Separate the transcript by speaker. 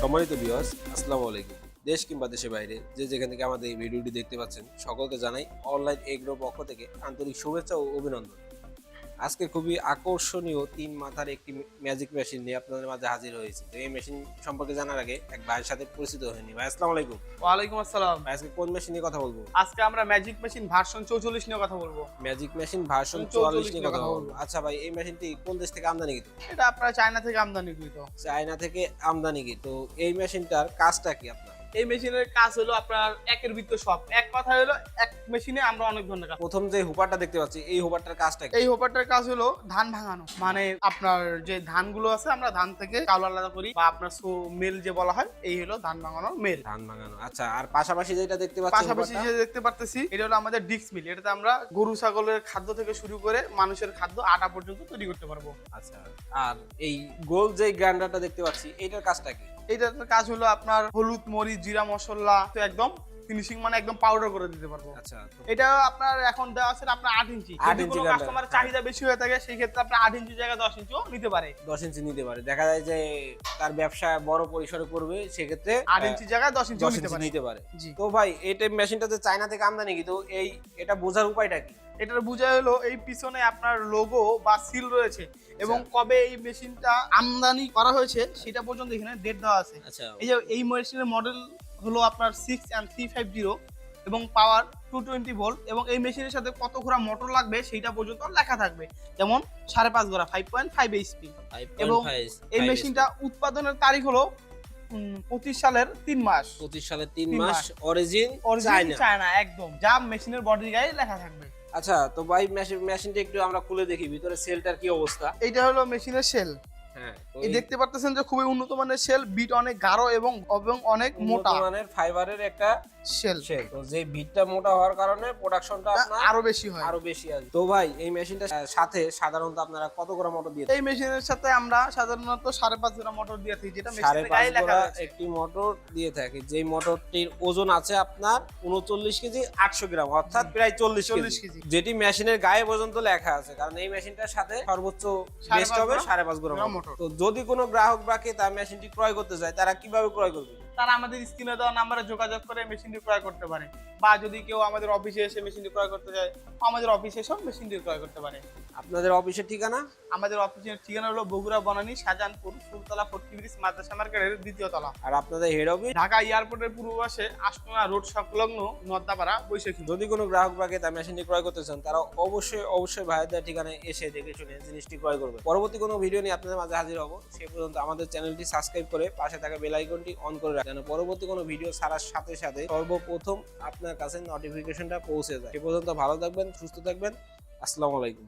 Speaker 1: সম্মানিত বিয়স আসসালামু আলাইকুম। দেশ কিংবা দেশের বাইরে, যে যেখান থেকে আমাদের এই ভিডিওটি দেখতে পাচ্ছেন, সকলকে জানাই অনলাইন এগ্রো পক্ষ থেকে আন্তরিক শুভেচ্ছা ও অভিনন্দন। আজকে খুবই আকর্ষণীয় তিন মাথার একটি ম্যাজিক মেশিন নিয়ে আপনাদের মাঝে হাজির হয়েছে। তো এই মেশিন সম্পর্কে জানার আগে এক ভাইয়ের সাথে পরিচিত হয়নি ভাই আসসালামু আলাইকুম।
Speaker 2: ওয়ালাইকুম আসসালাম।
Speaker 1: আজকে কোন মেশিন নিয়ে কথা বলব?
Speaker 2: আজকে আমরা ম্যাজিক মেশিন ভার্সন চৌচল্লিশ নিয়ে কথা বলব।
Speaker 1: ম্যাজিক মেশিন ভার্সন
Speaker 2: 44
Speaker 1: নিয়ে কথা বলব। আচ্ছা ভাই এই মেশিনটি কোন দেশ থেকে আমদানি আমদানিকৃত
Speaker 2: এটা আপনার চায়না থেকে আমদানিকৃত
Speaker 1: চায়না থেকে আমদানিকৃত তো এই মেশিনটার কাজটা কি আপনার?
Speaker 2: এই মেশিনের কাজ হলো আপনার একের ভিতর সব। এক কথা হলো এক মেশিনে আমরা অনেক ধরনের কাজ।
Speaker 1: প্রথম যে হুপারটা দেখতে পাচ্ছি এই হুপারটার কাজটা
Speaker 2: এই হোপারটার কাজ হলো ধান ভাঙানো। মানে আপনার যে ধানগুলো আছে আমরা ধান থেকে চাউল আলাদা করি বা আপনার মেল যে বলা হয় এই হলো ধান ভাঙানোর মেল।
Speaker 1: ধান ভাঙানো আচ্ছা আর পাশাপাশি যেটা দেখতে পাচ্ছি
Speaker 2: পাশাপাশি
Speaker 1: হুপারটা?
Speaker 2: যে দেখতে পারতেছি এটা হলো আমাদের ডিক্স মিল। এটাতে আমরা গরু ছাগলের খাদ্য থেকে শুরু করে মানুষের খাদ্য আটা পর্যন্ত তৈরি করতে পারব।
Speaker 1: আচ্ছা আর এই গোল যে গ্রাইন্ডারটা দেখতে পাচ্ছি এটার কাজটা কি?
Speaker 2: এইটার কাজ হলো আপনার হলুদ মরিচ জিরা মশলা তো একদম ফিনিশিং মানে একদম পাউডার করে দিতে পারব।
Speaker 1: আচ্ছা
Speaker 2: এটা আপনার এখন দেওয়া আছে আপনার আট ইঞ্চি। যদি কোনো কাস্টমার
Speaker 1: হ্যাঁ।
Speaker 2: চাহিদা বেশি হয়ে থাকে সেই ক্ষেত্রে আট ইঞ্চি জায়গায় দশ ইঞ্চিও নিতে পারে।
Speaker 1: দশ ইঞ্চি নিতে পারে। দেখা যায় যে তার ব্যবসা বড় পরিসরে করবে সেক্ষেত্রে
Speaker 2: আট ইঞ্চি জায়গায় দশ
Speaker 1: ইঞ্চি নিতে পারে। তো ভাই এই টাইপ মেশিনটা যে চায়না থেকে আমদানি কিন্তু এই এটা বোঝার উপায়টা কি?
Speaker 2: এটার বোঝা হলো এই পিছনে আপনার লোগো বা সিল রয়েছে এবং
Speaker 1: আচ্ছা।
Speaker 2: কবে এই মেশিনটা আমদানি করা হয়েছে সেটা পর্যন্ত এখানে ডেট দেওয়া আছে।
Speaker 1: আচ্ছা।
Speaker 2: এই যে এই মেশিনের মডেল হলো আপনার six and three five zero এবং পাওয়ার টু টোয়েন্টি ভোল্ট এবং এই মেশিনের সাথে কত ঘোড়া মোটর লাগবে সেইটা পর্যন্ত লেখা থাকবে। যেমন সাড়ে পাঁচ ঘোড়া ফাইভ পয়েন্ট ফাইভ এইচপি এবং এই মেশিনটা উৎপাদনের তারিখ হলো পঁচিশ সালের তিন মাস।
Speaker 1: পঁচিশ সালে তিন মাস। অরিজিন চায়না
Speaker 2: চায়না একদম। যা মেশিনের বডি গায়ে লেখা থাকবে।
Speaker 1: আচ্ছা তো ভাই মেশিন মেশিনটা একটু আমরা খুলে দেখি, ভিতরে সেলটার কি অবস্থা?
Speaker 2: এটা হলো মেশিনের সেল এই
Speaker 1: এই
Speaker 2: দেখতে পারতেছেন যে খুবই উন্নত মানের সেল বিট অনেক গাঢ় এবং এবং অনেক মোটা।
Speaker 1: মানের ফাইবারের একটা
Speaker 2: সেল
Speaker 1: শেল তো যে বিটটা মোটা হওয়ার কারণে প্রোডাকশনটা আপনার
Speaker 2: আরও বেশি হয়।
Speaker 1: আরও বেশি আসবে। তো ভাই এই মেশিনটার সাথে সাধারণত আপনারা কত গ্রাম মোটর দিয়ে
Speaker 2: এই মেশিনের সাথে আমরা সাধারণত সাড়ে পাঁচ গ্রাম মোটর দিয়ে থাকি যেটা মেশিনের গায়ে লেখা
Speaker 1: একটি মোটর দিয়ে থাকে যেই মোটরটির ওজন আছে আপনার উনচল্লিশ কেজি আটশো গ্রাম অর্থাৎ প্রায় চল্লিশ
Speaker 2: 40
Speaker 1: কেজি। যেটি মেশিনের গায়ে পর্যন্ত লেখা আছে কারণ এই মেশিনটার সাথে সর্বোচ্চ বেস্ট হবে
Speaker 2: গ্রাম
Speaker 1: সাড়ে পাঁচ গ্রাম মোটর। তো যদি কোনো গ্রাহক বা তার মেশিনটি ক্রয় করতে চায় তারা কীভাবে ক্রয় করবে?
Speaker 2: তারা আমাদের স্ক্রিনে দেওয়া নাম্বারে যোগাযোগ করে মেশিনটি ক্রয় করতে পারে। বা যদি কেউ আমাদের অফিসে এসে মেশিনটি ক্রয় করতে চায় আমাদের অফিসে এসেও মেশিনটি ক্রয় করতে পারে।
Speaker 1: আপনাদের অফিসের ঠিকানা?
Speaker 2: আমাদের অফিসের ঠিকানা হলো বগুড়া বনানী শাহজাহানপুর ফুলতলা ফোর্টি ব্রিজ মাদ্রাসা মার্কেটের দ্বিতীয় তলা।
Speaker 1: আর আপনাদের হেড অফিস
Speaker 2: ঢাকা এয়ারপোর্টের পূর্ব পাশে আষ্টনা রোড সংলগ্ন নদ্দাপাড়া বৈশাখী।
Speaker 1: যদি কোনো গ্রাহক বা ক্রেতা মেশিনটি ক্রয় করতে চান তারা অবশ্যই অবশ্যই ভাইদের ঠিকানায় এসে দেখে শুনে জিনিসটি ক্রয় করবে। পরবর্তী কোনো ভিডিও নিয়ে আপনাদের মাঝে হাজির হব। সেই পর্যন্ত আমাদের চ্যানেলটি সাবস্ক্রাইব করে পাশে থাকা বেল আইকনটি অন করে যেন পরবর্তী কোনো ভিডিও ছাড়ার সাথে সাথে সর্বপ্রথম আপনার কাছে নোটিফিকেশনটা পৌঁছে যায়। এ পর্যন্ত ভালো থাকবেন, সুস্থ থাকবেন। আসসালামু আলাইকুম।